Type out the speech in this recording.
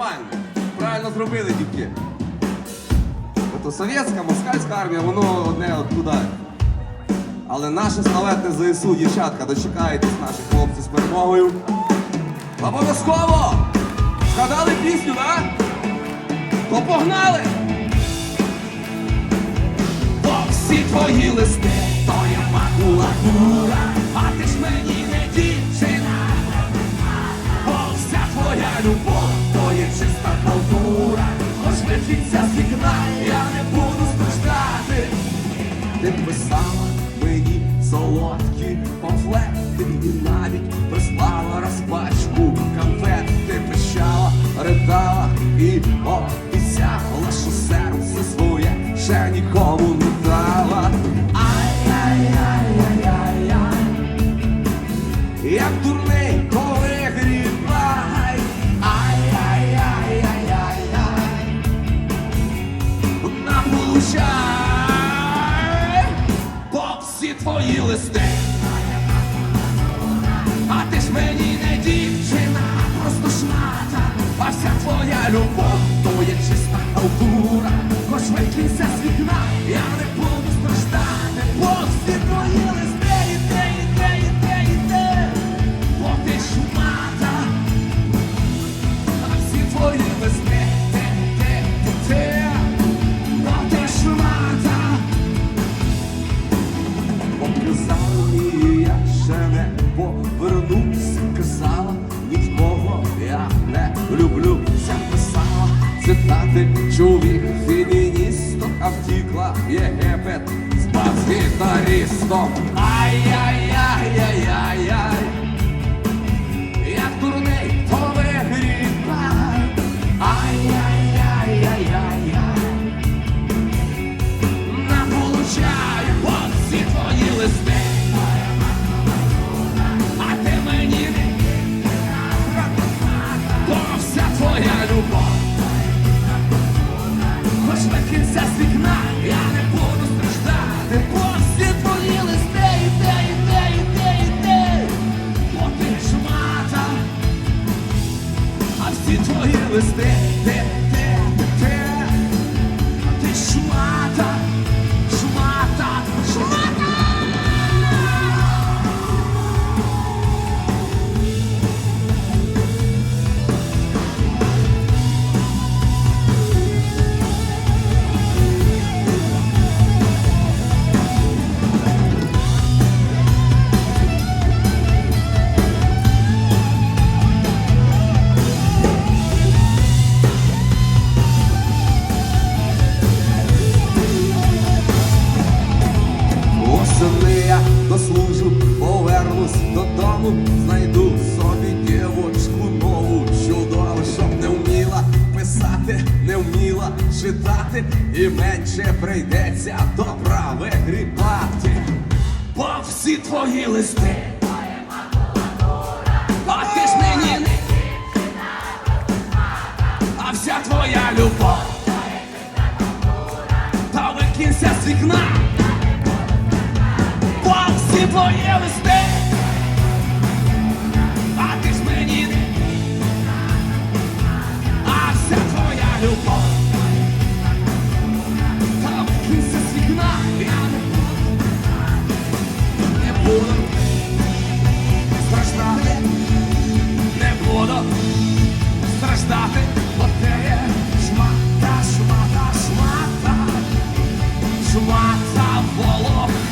нормально. Правильно зробили, дівки. Ото совєтська, москальська армія, воно одне от туди. Але наше славетне ЗСУ, дівчатка, дочекаєтесь наших хлопців з перемогою. Обов'язково! Згадали пісню, да? То погнали! Бо всі твої листи, то є макулатура, Вихідця з вікна, я не буду страждати. Ти писала мені солодкі памфлети і навіть прислала розпачку конфет. Ти пищала, ридала і обіцяла, що серце своє ще нікому твої листи. А ти ж мені не дівчина, просто шмата, а вся твоя любов, то є чиста халтура. Хоч викинься Показала мені, я ще не повернусь, казала, ні в кого я не влюблюся, писала цитати чоловік феміністок, а втікла в Єгипет з бас-гітаристом. Ай-яй-яй-яй-яй-яй, твої листи, те, те, дослужу, повернусь додому, знайду собі дівочку нову, чудову, щоб не вміла писати, не вміла читати, і менше прийдеться добра вигрібати. Бо всі твої листи. А ти ж мені не а вся твоя любов. Та викинься з вікна. Всі твої а ти ж мені а вся твоя любов. Та викинься з вікна, я не буду, не буду. Страждати, не буду страждати, є шмата, шмата, шмата, шмата волох.